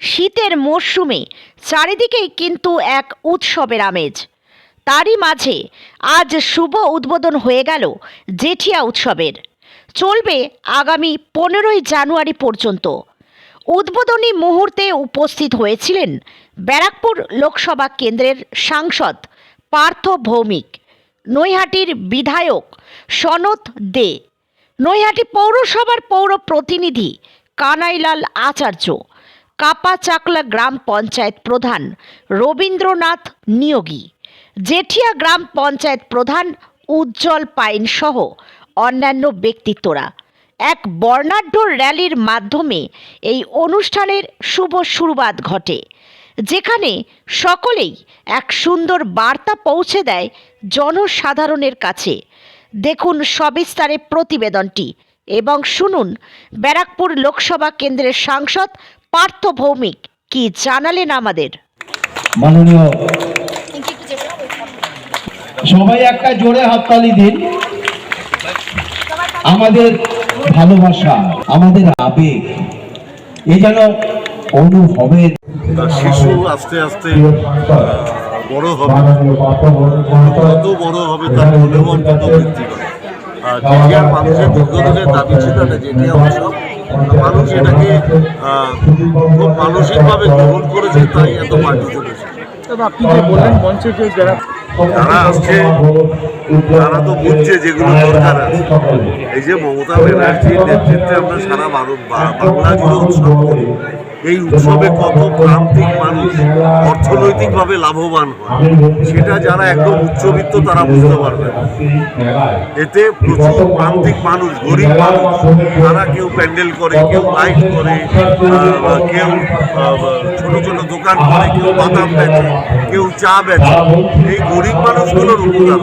শীতের মরশুমে চারিদিকেই কিন্তু এক উৎসবের আমেজ। তারই মাঝে আজ শুভ উদ্বোধন হয়ে গেল জেঠিয়া উৎসবের। চলবে আগামী পনেরোই জানুয়ারি পর্যন্ত। উদ্বোধনী মুহূর্তে উপস্থিত হয়েছিলেন ব্যারাকপুর লোকসভা কেন্দ্রের সাংসদ পার্থ ভৌমিক, নৈহাটির বিধায়ক সনত দে, নৈহাটি পৌরসভার পৌর প্রতিনিধি কানাইলাল আচার্য কাপা চাকলা গ্রাম পঞ্চায়েত প্রধান রবীন্দ্রনাথ নিয়োগী। জেঠিয়া গ্রাম পঞ্চায়েত প্রধান উজ্জ্বল পাইন সহ অন্যান্য ব্যক্তিত্বরা। এক বর্ণাঢ্য র্যালির মাধ্যমে এই অনুষ্ঠানের শুভ শুরুবাত ঘটে, যেখানে সকলেই এক সুন্দর বার্তা পৌঁছে দেয় জনসাধারণের কাছে। দেখুন সবিস্তারে প্রতিবেদনটি এবং শুনুন ব্যারাকপুর লোকসভা কেন্দ্রের সাংসদ পার্থ ভৌমিক কি জানালেন আমাদের? মাননীয় সবাই একটা জোরে হাততালি দিন। আমাদের ভালোবাসা আমাদের আবেগ এ যেন অনুভবের শিশু আস্তে আস্তে বড় হবে। কত বড় হবে তার মূল্যবান কত বৃদ্ধি পাবে। আর জেঠিয়ার মানুষের দীর্ঘদিনের দাবি ছিল একটা জেঠিয়া উৎসব মানুষ এটাকে খুব মানসিকভাবে গ্রহণ করেছে তাই এত পার্টি চলেছে। তবে আপনি যে বললেন মঞ্চে যে যারা যারা আসছে তারা তো বুঝছে যেগুলো দরকার আছে। এই যে মমতা ব্যানার্জির নেতৃত্বে আমরা সারা ভারত বাংলা জুড়ে উৎসব করি। এই উৎসবে কত প্রান্তিক মানুষ অর্থনৈতিকভাবে লাভবান হয়, সেটা যারা একদম উচ্চবিত্ত তারা বুঝতে পারবে। এতে প্রচুর প্রান্তিক মানুষ, গরিব মানুষ, তারা কেউ প্যান্ডেল করে, কেউ লাইট করে কেউ ছোট ছোট দোকান করে, কেউ বাদাম বেচে, কেউ চা বেচে এই গরিব মানুষগুলোর উপকার।